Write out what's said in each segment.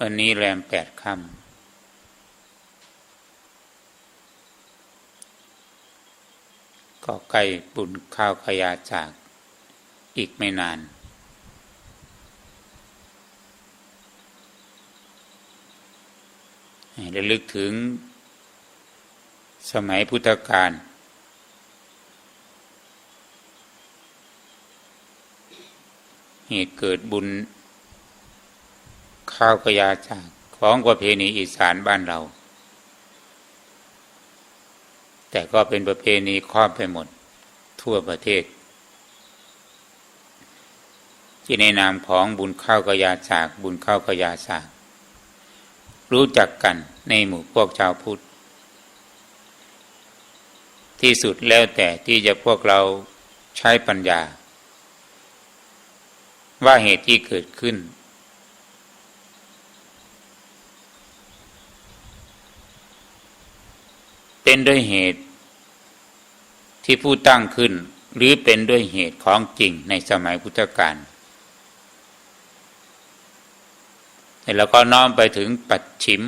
วันนี้แรมแปดค่ำก็ใกล้บุญข้าวขยาจากอีกไม่นานให้ระลึกถึงสมัยพุทธกาลเหตุเกิดบุญ ข้าวกยาจากของประเพณีอีสานบ้านเรา แต่ก็เป็นประเพณีครอบไปหมดทั่วประเทศ ที่ในนามของบุญข้าวกยาจากบุญข้าวกยาสากรู้จักกันในหมู่พวกชาวพุทธ ที่สุดแล้วแต่ที่จะพวกเราใช้ปัญญา ว่าเหตุที่เกิดขึ้น เป็นด้วยเหตุ ที่ผู้ตั้งขึ้น หรือเป็นด้วยเหตุของจริงในสมัยพุทธกาลแล้วก็น้อมไปถึงปัจฉิม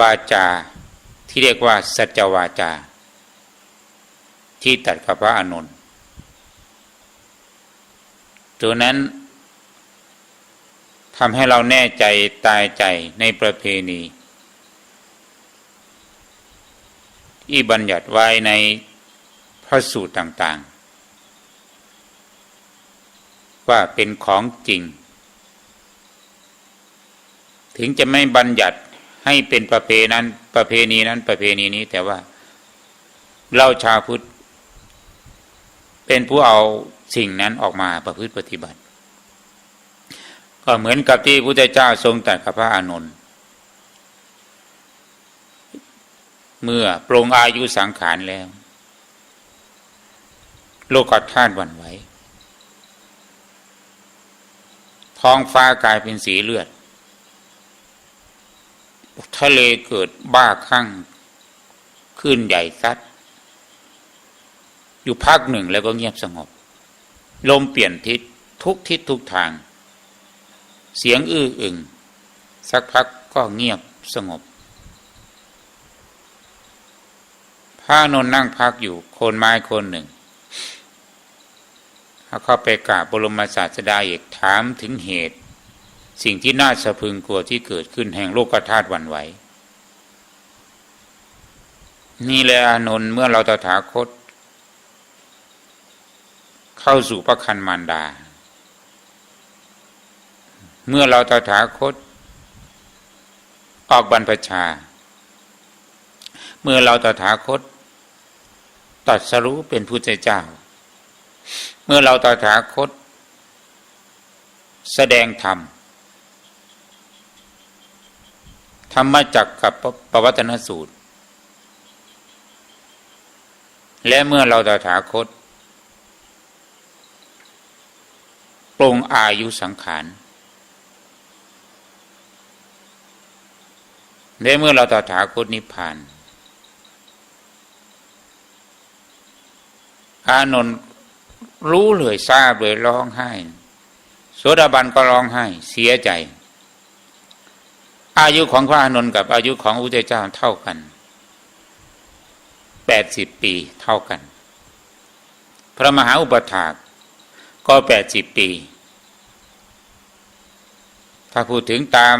วาจาที่เรียกว่า สัจวาจา ที่ตัดกับพระอานนท์ตัวนั้นทำให้เราแน่ใจตายใจในประเพณี ที่บัญญัติไว้ในพระสูตรต่างๆ ว่าเป็นของจริง ถึงจะไม่บัญญัติให้เป็นประเพนั้นประเพณีนั้นประเพณีนี้ แต่ว่าเราชาวพุทธเป็นผู้เอาสิ่งนั้นออกมาประพฤติปฏิบัติ ก็เหมือนกับที่พระพุทธเจ้าทรงตรัสกับพระอานนท์ เมื่อปรงอายุสังขารแล้ว โลกธาตุวันไหวท้องฟ้ากลายเป็นสีเลือด ทะเลเกิดบ้าคลั่งขึ้นใหญ่ซัด อยู่พักหนึ่งแล้วก็เงียบสงบ ลมเปลี่ยนทิศทุกทิศทุกทาง เสียงอื้ออึง สักพักก็เงียบสงบ พ ระนนนั่งพักอยู่โคนไม้โคนหนึ่งเขาเข้าไปกราบบรมศาสดาเอกถามถึงเหตุ สิ่งที่น่าสะพึงกลัวที่เกิดขึ้นแห่งโลกธาตุวันไหว นี่แหละอานนท์เมื่อเราตถาคต เข้าสู่พระคันมารดา เมื่อเราตถาคต ออกบรรพชา เมื่อเราตถาคต ตัดสรู้เป็นพุทธเจ้า เมื่อเราตถาคต แสดงธรรมธรรมจักกับปวัตนสูตร และเมื่อเราตถาคตปรงอายุสังขารและเมื่อเราตถาคตนิพพาน อานนท์รู้เลยทราบเลยร้องไห้โสดาบันก็ร้องไห้ เสียใจ อายุของพระอานนท์กับอายุของพระพุทธเจ้าเท่ากันแปดสิบปีเท่ากัน พระมหาอุปถากก็แปดสิบปี ถ้าพูดถึงตาม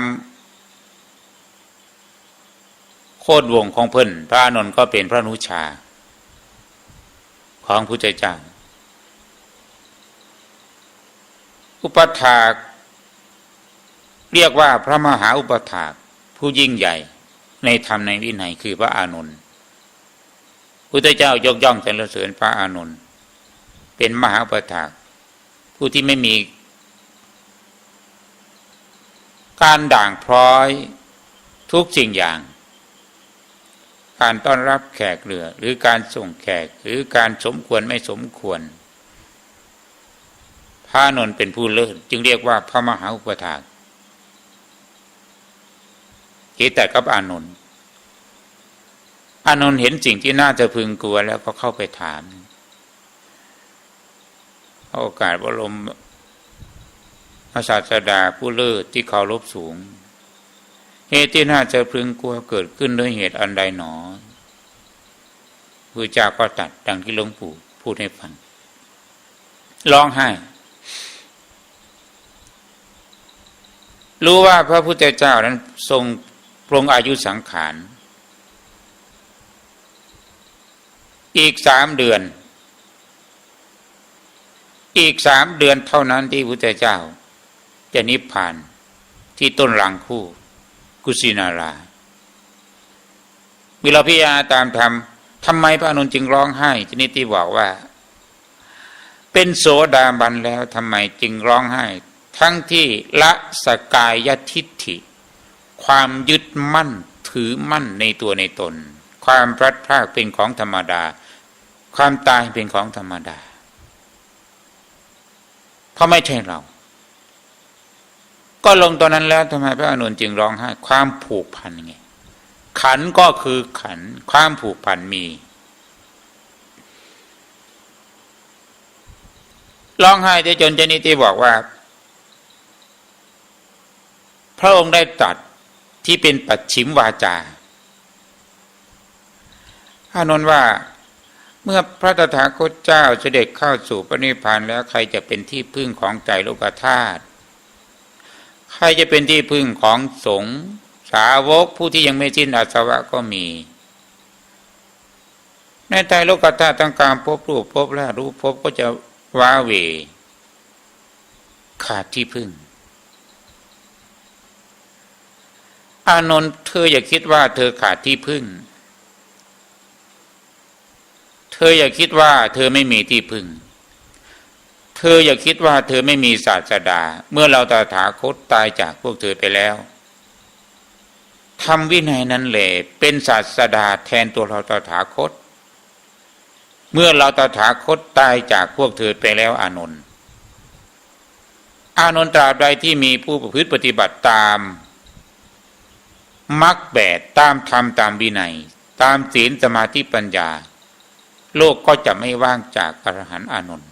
โคดวงของเพิ่น พระอานนท์ก็เป็นพระนุชา ของพุทธเจ้าอุปถากเรียกว่าพระมหาอุปถากผู้ยิ่งใหญ่ในธรรมในวินัยคือพระอานนท์พุทธเจ้ายกย่องสรรเสริญพระอานนท์เป็นมหาอุปถาก ผู้ที่ไม่มีการด่างพร้อยทุกสิ่งอย่าง การต้อนรับแขกเรือ หรือการส่งแขกหรือการสมควรไม่สมควร พระนนเป็นผู้เลิศจึงเรียกว่าพระมหาอุปถากเหตุแต่กับอานนท์อานนท์เห็นสิ่งที่น่าจะพึงกลัวแล้วก็เข้าไปถามโอกาสบรมพระศาสดาผู้เลิศที่เคารพสูง เหตุที่น่าจะพึงกลัวเกิดขึ้นด้วยเหตุอันใดหนอพระเจ้าก็ตัดดังที่หลวงปู่พูดให้ฟังร้องไห้ รู้ว่าพระพุทธเจ้านั้นทรงปรงอายุสังขาร อีกสามเดือน อีกสามเดือนเท่านั้นที่พระพุทธเจ้า จะนิพพานที่ต้นรังคู่ กุสินาราเวลาพิจารณาตามธรรมทำไมพระอนุนจึงร้องไห้ชนิดที่บอกว่า เป็นโสดาบันแล้วทำไมจึงร้องไห้ ทั้งที่ละสกายทิฏฐิ ความยึดมั่นถือมั่นในตัวในตน ความพลัดพรากเป็นของธรรมดา ความตายเป็นของธรรมดาเพราะไม่ใช่เรา ก็ลงตอนนั้นแล้วทำไมพระอนุนจึงร้องไห้ความผูกพันไงขันก็คือขันความผูกพันมีร้องไห้ที่จนชนิดที่บอกว่า พระองค์ได้ตรัสที่เป็นปัจฉิมวาจาอานนท์ว่าเมื่อพระตถาคตเจ้าเสด็จเข้าสู่พระนิพพานแล้วใครจะเป็นที่พึ่งของใจโลกธาตุ ใครจะเป็นที่พึ่งของสงฆ์สาวกผู้ที่ยังไม่สิ้นอาสวะก็มี ในใจโลกธาตุตั้งการพบรูปพบแล้วรูปพบก็จะว้าเว ขาดที่พึ่ง อานนท์เธออย่าคิดว่าเธอขาดที่พึ่ง เธออย่าคิดว่าเธอไม่มีที่พึ่ง เธออย่าคิดว่าเธอไม่มีศาสดา เมื่อเราตถาคตตายจากพวกเธอไปแล้วทำวินัยนั้นแหละเป็นศาสดาแทนตัวเราตถาคต เมื่อเราตถาคตตายจากพวกเธอไปแล้วอานนท์อานนท์ตราบใดที่มีผู้ประพฤติปฏิบัติตามมักแบดตามธรรมตามวินัย ตามศีลสมาธิปัญญา โลกก็จะไม่ว่างจากอรหันต์อานนท์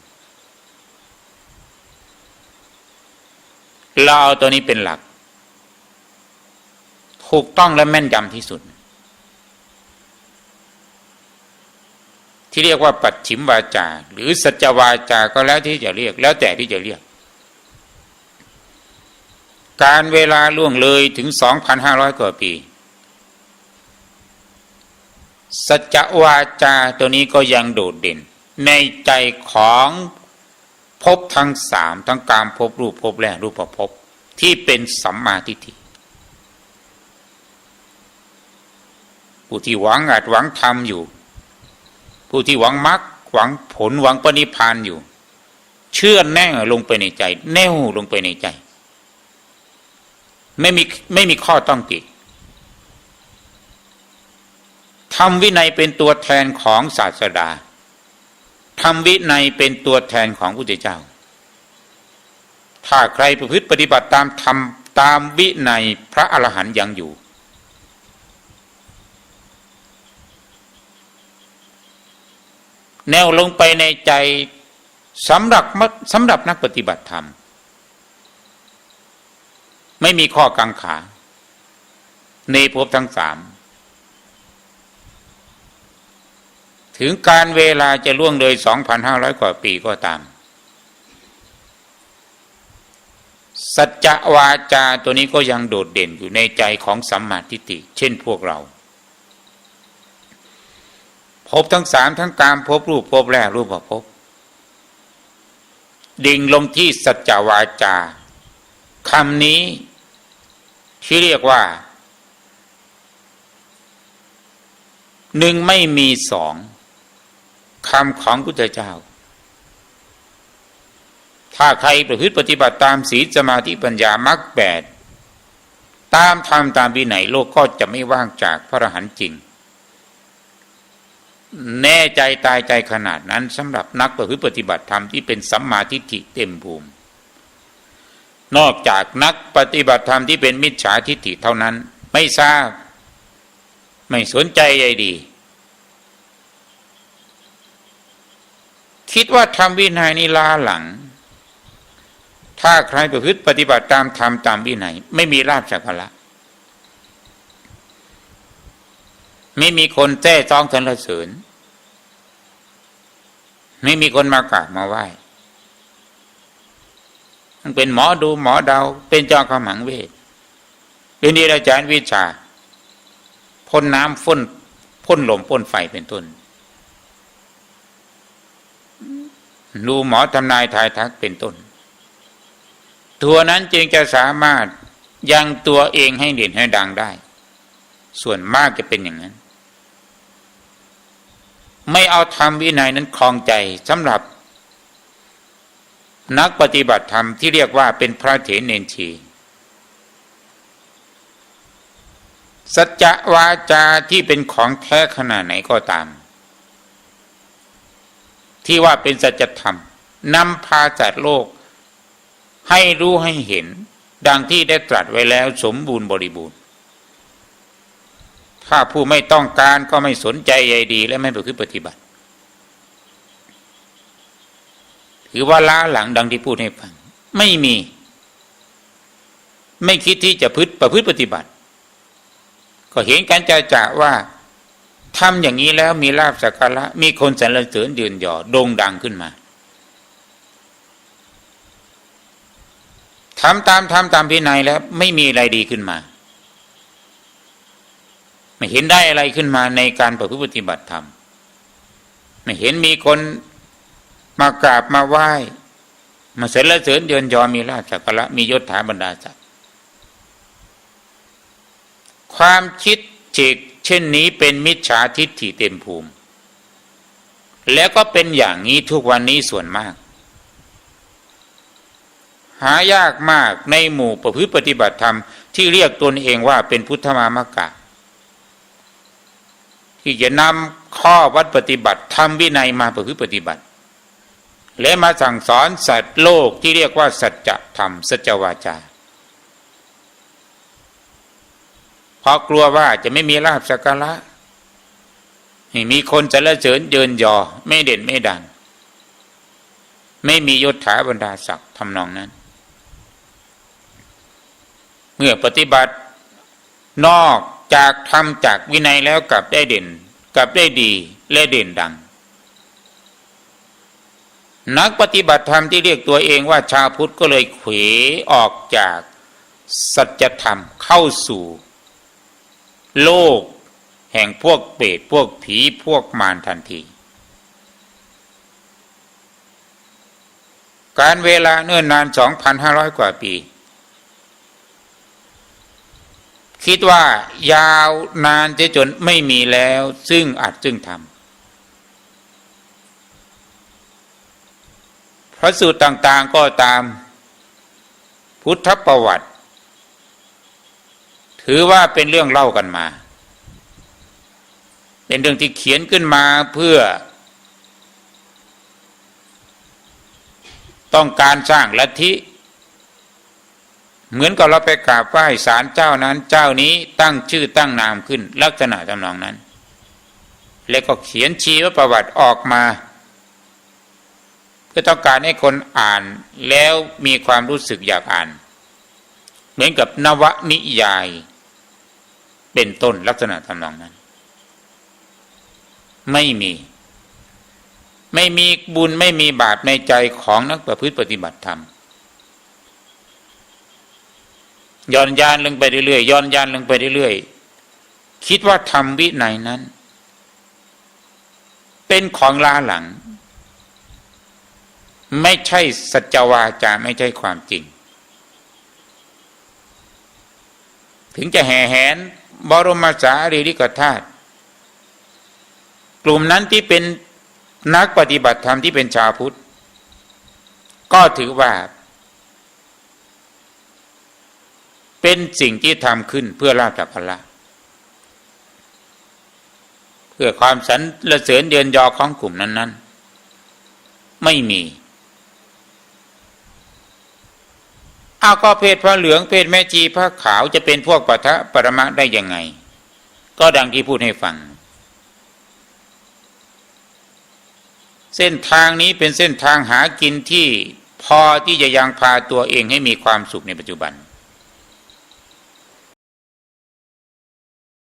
เราเอาตัวนี้เป็นหลัก ถูกต้องและแม่นยำที่สุด ที่เรียกว่าปัจฉิมวาจา หรือสัจวาจาก็แล้วที่จะเรียก แล้วแต่ที่จะเรียก การเวลาล่วงเลยถึง 2,500 กว่าปี สัจวาจาตัวนี้ก็ยังโดดเด่น ในใจของ ภพทั้งสามทั้งการภพรูปภพแรกรูปภพบที่เป็นสัมมาทิฏฐิผู้ที่หวังอาจหวังธรรมอยู่ ผู้ที่หวังมรรคหวังผลหวังปณิพานอยู่ เชื่อแน่ลงไปในใจ แน่วลงไปในใจ ไม่มีไม่มีข้อต้องติดทำวินัยเป็นตัวแทนของศาสดา ทำวินัยเป็นตัวแทนของพระพุทธเจ้า ถ้าใครประพฤติปฏิบัติตามธรรมตามวินัยพระอรหันต์ยังอยู่ แนวลงไปในใจสำหรับสำหรับนักปฏิบัติธรรม ไม่มีข้อกังขา ในภพทั้งสาม ถึงการเวลาจะล่วงเลย2,500 กว่าปีก็ตาม สัจวาจาตัวนี้ก็ยังโดดเด่นอยู่ในใจของสัมมาทิฏฐิเช่นพวกเรา พบทั้งสามทั้งการพบรูปพบแรกรูปพบดิ่งลงที่สัจวาจาคำนี้ที่เรียกว่าหนึ่งไม่มีสอง คำของพุทธเจ้า ถ้าใครประพฤติปฏิบัติตามศีลสมาธิปัญญามรรคแปดตามธรรมตามวินัยโลกก็จะไม่ว่างจากพระอรหันต์จริง แน่ใจตายใจขนาดนั้นสำหรับนักประพฤติปฏิบัติธรรมที่เป็นสัมมาทิฏฐิเต็มภูมิ นอกจากนักปฏิบัติธรรมที่เป็นมิจฉาทิฏฐิเท่านั้น ไม่ทราบ ไม่สนใจใยดี คิดว่าทำวินัยนี้ล้าหลัง ถ้าใครประพฤติปฏิบัติตามธรรมตามวินัย ไม่มีลาบสักการะไม่มีคนแจ้จ้องสรรเสริญไม่มีคนมากราบมาไหว้มันเป็นหมอดูหมอเดา เป็นเจ้าขมังเวทเป็นนิราจารย์วิชาพ่นน้ำพ่นพ่นลมพ่นไฟเป็นต้น ดูหมอทำนายทายทักเป็นต้น ตัวนั้นจึงจะสามารถยังตัวเองให้เด่นให้ดังได้ ส่วนมากจะเป็นอย่างนั้น ไม่เอาธรรมวินัยนั้นคลองใจสำหรับนักปฏิบัติธรรมที่เรียกว่าเป็นพระเถรเนนชีสัจวาจาที่เป็นของแท้ขนาดไหนก็ตาม ที่ว่าเป็นสัจธรรมนำพาจัดโลก ให้รู้ให้เห็น ดังที่ได้ตรัสไว้แล้วสมบูรณ์บริบูรณ์ ถ้าผู้ไม่ต้องการก็ไม่สนใจใยดี และไม่ประพฤติปฏิบัติถือว่าล้าหลังดังที่พูดให้ฟัง ไม่มี ไม่คิดที่จะพฤติประพฤติปฏิบัติ ก็เห็นกันจะจะว่า ทำอย่างนี้แล้วมีลาบสักการะ มีคนสรรเสริญยืนหย่อโด่งดังขึ้นมาทำตามทำตามพินัยแล้วไม่มีอะไรดีขึ้นมา ไม่เห็นได้อะไรขึ้นมาในการประพฤติปฏิบัติธรรมไม่เห็นมีคนมากราบมาไหว้ มาเสรรเสริญเดินยอมีลาบสักการะมียศถาบรรดาศักดิ์ความคิดจิก เช่นนี้เป็นมิจฉาทิฏฐิเต็มภูมิ แล้วก็เป็นอย่างนี้ทุกวันนี้ส่วนมาก หายากมากในหมู่ประพฤติปฏิบัติธรรมที่เรียกตนเองว่าเป็นพุทธมามกะ ที่จะนำข้อวัดปฏิบัติทำวินัยมาประพฤติปฏิบัติ และมาสั่งสอนสัตว์โลกที่เรียกว่าสัจธรรมสัจวาจาเพ ราะกลัวว่าจะไม่มีลาบสักการะม่มีคนจะละเสริญเยินยอ ไม่เด่นไม่ดัง ไม่มียศถาบรรดาศักดิ์ทำนองนั้น เมื่อปฏิบัตินอกจากทำจากวินัยแล้วกลับได้เด่น กลับได้ดีและเด่นดัง นักปฏิบัติธรรมที่เรียกตัวเองว่าชาวพุทธก็เลยเขวออกจากสัจธรรมเข้าสู่ โลก แห่งพวกเปรตพวกผีพวกมารทันที การเวลาเนิ่นนาน 2,500 กว่าปี คิดว่ายาวนานจะจนไม่มีแล้ว ซึ่งอาจจึงทำพระสูตรต่างๆก็ตาม พุทธประวัติ ถือว่าเป็นเรื่องเล่ากันมา เป็นเรื่องที่เขียนขึ้นมาเพื่อ ต้องการสร้างลัทธิเหมือนกับเราไปกราบไหว้ศาลเจ้านั้น เจ้านี้ตั้งชื่อตั้งนามขึ้น ลักษณะจำนองนั้น แล้วก็เขียนชีวประวัติออกมา เพื่อต้องการให้คนอ่านแล้วมีความรู้สึกอยากอ่าน เหมือนกับนวนิยาย เป็นต้นลักษณะทำนองนั้น ไม่มี ไม่มีบุญไม่มีบาปในใจของนักประพฤติปฏิบัติธรรมย้อนยานลงไปเรื่อยๆย้อนยานลงไปเรื่อยๆคิดว่าทำวิไหนนั้น เป็นของล้าหลัง ไม่ใช่สัจวาจาไม่ใช่ความจริง ถึงจะแห่แหน บรมสารีริกธาตุกลุ่มนั้นที่เป็นนักปฏิบัติธรรมที่เป็นชาวพุทธ ก็ถือว่า เป็นสิ่งที่ทำขึ้นเพื่อลาภจากพละเพื่อความสันละเสริญเดือนยอของกลุ่มนั้น ๆ ไม่มีเอาก็เพศพระเหลืองเพศแม่จีพระขาวจะเป็นพวกปะทะปรมะได้ยังไง ก็ดังที่พูดให้ฟัง เส้นทางนี้เป็นเส้นทางหากินที่พอที่จะยังพาตัวเองให้มีความสุขในปัจจุบัน